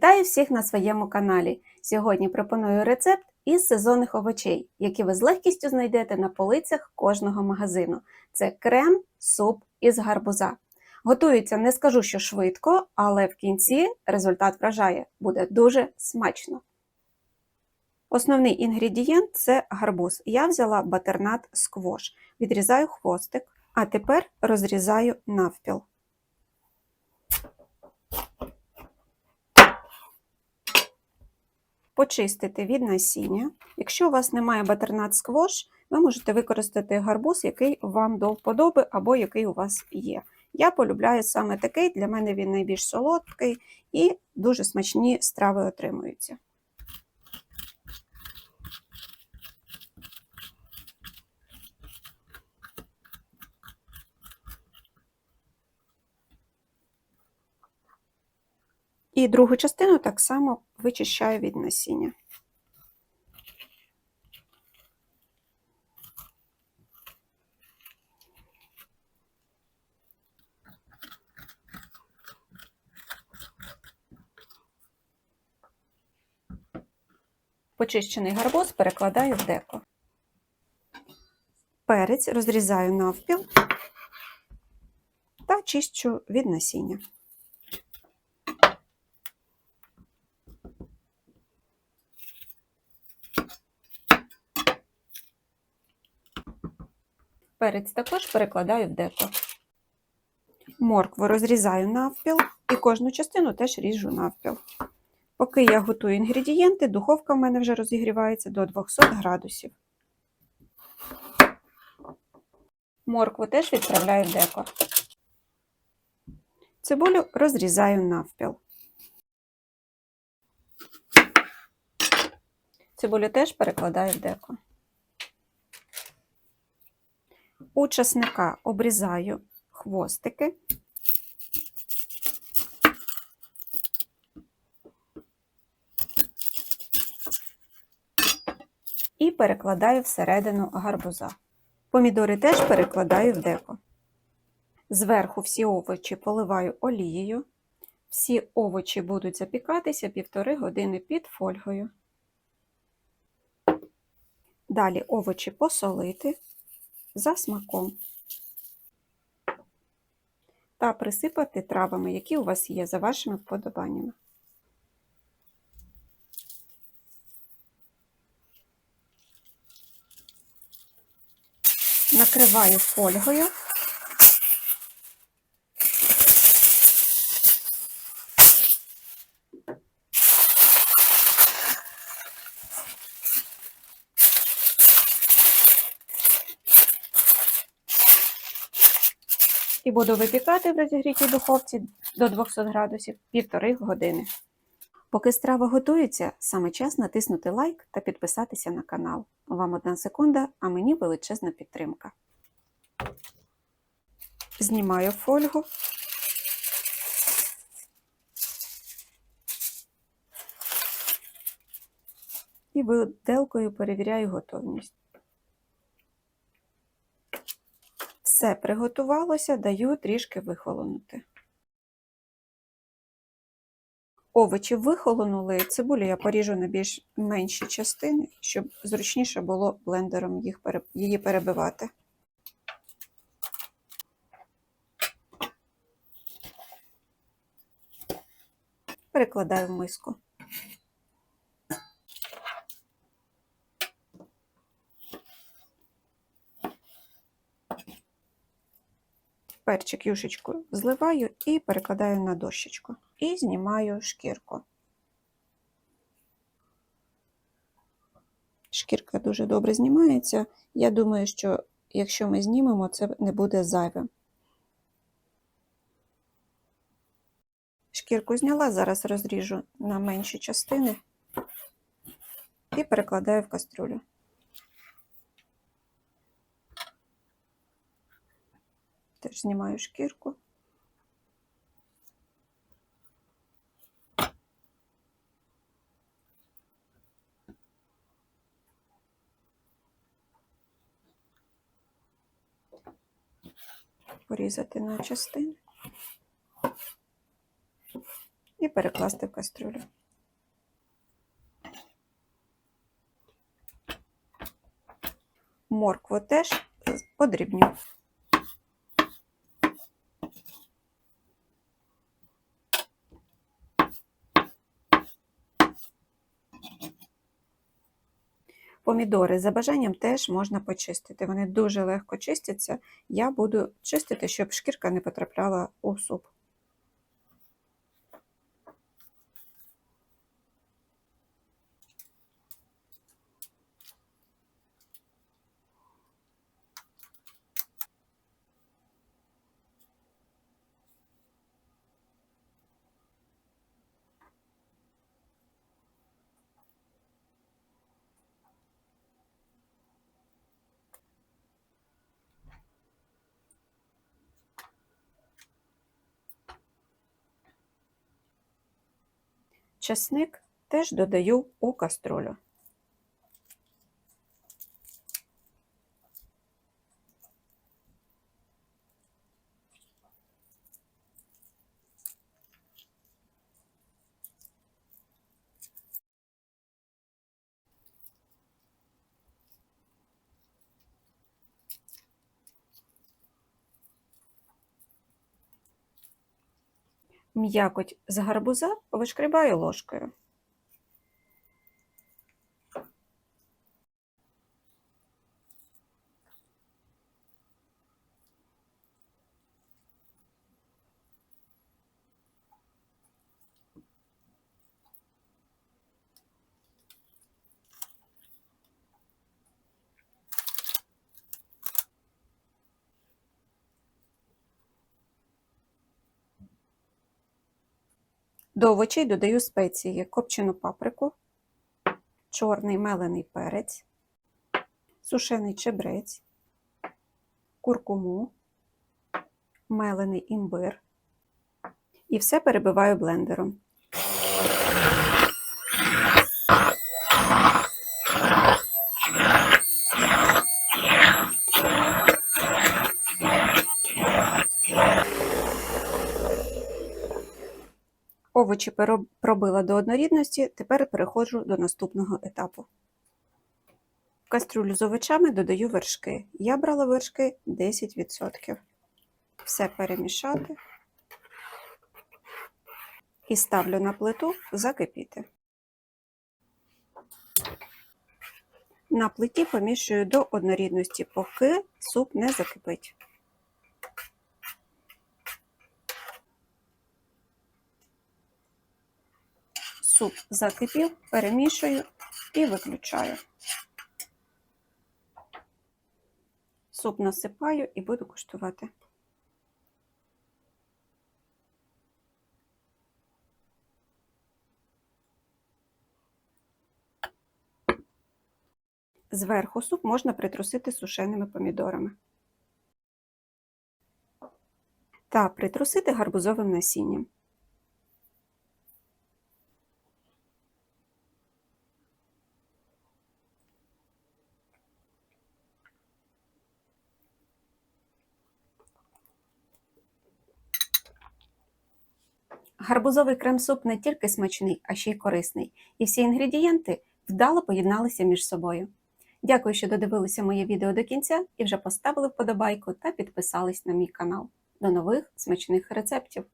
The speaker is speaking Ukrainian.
Вітаю всіх на своєму каналі. Сьогодні пропоную рецепт із сезонних овочей, які ви з легкістю знайдете на полицях кожного магазину. Це крем, суп із гарбуза. Готується не скажу, що швидко, але в кінці результат вражає, буде дуже смачно. Основний інгредієнт це гарбуз. Я взяла батернат сквош. Відрізаю хвостик, а тепер розрізаю навпіл. Почистити від насіння. Якщо у вас немає батернат сквош, ви можете використати гарбуз, який вам до вподоби або який у вас є. Я полюбляю саме такий, для мене він найбільш солодкий і дуже смачні страви отримуються. І другу частину так само вичищаю від насіння. Почищений гарбуз перекладаю в деко. Перець розрізаю навпіл та чищу від насіння. Перець також перекладаю в деко. Моркву розрізаю навпіл і кожну частину теж ріжу навпіл. Поки я готую інгредієнти, духовка в мене вже розігрівається до 200 градусів. Моркву теж відправляю в деко. Цибулю розрізаю навпіл. Цибулю теж перекладаю в деко. У часника обрізаю хвостики. І перекладаю всередину гарбуза. Помідори теж перекладаю в деко. Зверху всі овочі поливаю олією. Всі овочі будуть запікатися півтори години під фольгою. Далі овочі посолити за смаком та присипати травами, які у вас є за вашими вподобаннями. Накриваю фольгою. І буду випікати в розігрітій духовці до 200 градусів півтори години. Поки страва готується, саме час натиснути лайк та підписатися на канал. Вам одна секунда, а мені величезна підтримка. Знімаю фольгу. І виделкою перевіряю готовність. Все приготувалося, даю трішки вихолонути. Овочі вихолонули, цибулю я поріжу на більш менші частини, щоб зручніше було блендером їх, її перебивати. Перекладаю в миску. Перчик юшечку зливаю і перекладаю на дощечку. І знімаю шкірку. Шкірка дуже добре знімається. Я думаю, що якщо ми знімемо, це не буде зайвим. Шкірку зняла, зараз розріжу на менші частини і перекладаю в кастрюлю. Теж знімаю шкірку. Порізати на частини і перекласти в кастрюлю. Моркву теж подрібню. Помідори за бажанням теж можна почистити. Вони дуже легко чистяться. Я буду чистити, щоб шкірка не потрапляла у суп. Чесник теж додаю у каструлю. М'якоть з гарбуза вишкрібаю ложкою. До овочей додаю спеції копчену паприку, чорний мелений перець, сушений чебрець, куркуму, мелений імбир. І все перебиваю блендером. Овочі пробила до однорідності, тепер переходжу до наступного етапу. В кастрюлю з овочами додаю вершки. Я брала вершки 10%. Все перемішати і ставлю на плиту закипіти. На плиті помішую до однорідності, поки суп не закипить. Суп закипів, перемішую і виключаю. Суп насипаю і буду куштувати. Зверху суп можна притрусити сушеними помідорами та притрусити гарбузовим насінням. Гарбузовий крем-суп не тільки смачний, а ще й корисний, і всі інгредієнти вдало поєдналися між собою. Дякую, що додивилися моє відео до кінця і вже поставили вподобайку та підписались на мій канал. До нових смачних рецептів!